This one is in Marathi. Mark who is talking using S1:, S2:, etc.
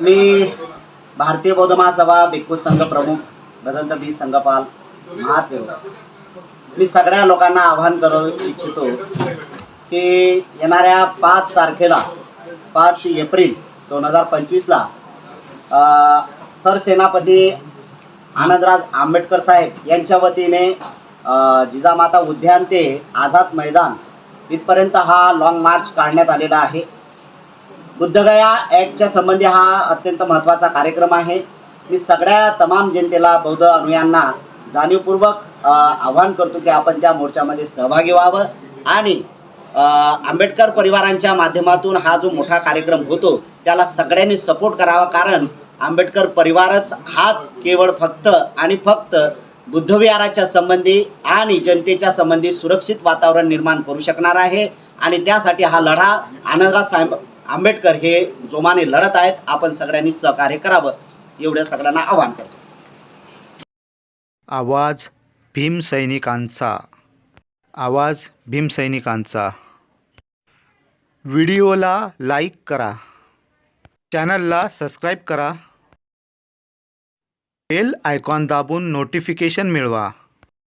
S1: मी भारतीय बौद्ध महासभा भिक्खू संघ प्रमुख भदंत बी संघपाल महादेव. मी सगळ्या लोकांना आवाहन करू इच्छितो की येणाऱ्या पाच तारखेला पाच एप्रिल दोन हजार पंचवीसला सरसेनापती आनंदराज आंबेडकर साहेब यांच्या वतीने जिजामाता उद्यान ते आझाद मैदान इथपर्यंत हा लॉंग मार्च काढण्यात आलेला आहे. बुद्धगया ॲक्टच्या संबंधी हा अत्यंत महत्त्वाचा कार्यक्रम आहे. मी सगळ्या तमाम जनतेला बौद्ध अनुयांना जाणीवपूर्वक आवाहन करतो की आपण त्या मोर्चामध्ये सहभागी व्हावं आणि आंबेडकर परिवारांच्या माध्यमातून हा जो मोठा कार्यक्रम होतो त्याला सगळ्यांनी सपोर्ट करावा. कारण आंबेडकर परिवारच हाच केवळ फक्त आणि फक्त बुद्धविहाराच्या संबंधी आणि जनतेच्या संबंधी सुरक्षित वातावरण निर्माण करू शकणार आहे. आणि त्यासाठी हा लढा आनंदराज साहेब आंबेडकर हे जोमाने लढत आहेत. आपण सगळ्यांनी सहकार्य करावं. एवढं सगळ्यांना आवाहन करतो.
S2: आवाज भीमसैनिकांचा आवाज भीमसैनिकांचा व्हिडिओला लाईक करा. चॅनलला सबस्क्राईब करा. बेल आयकॉन दाबून नोटिफिकेशन मिळवा.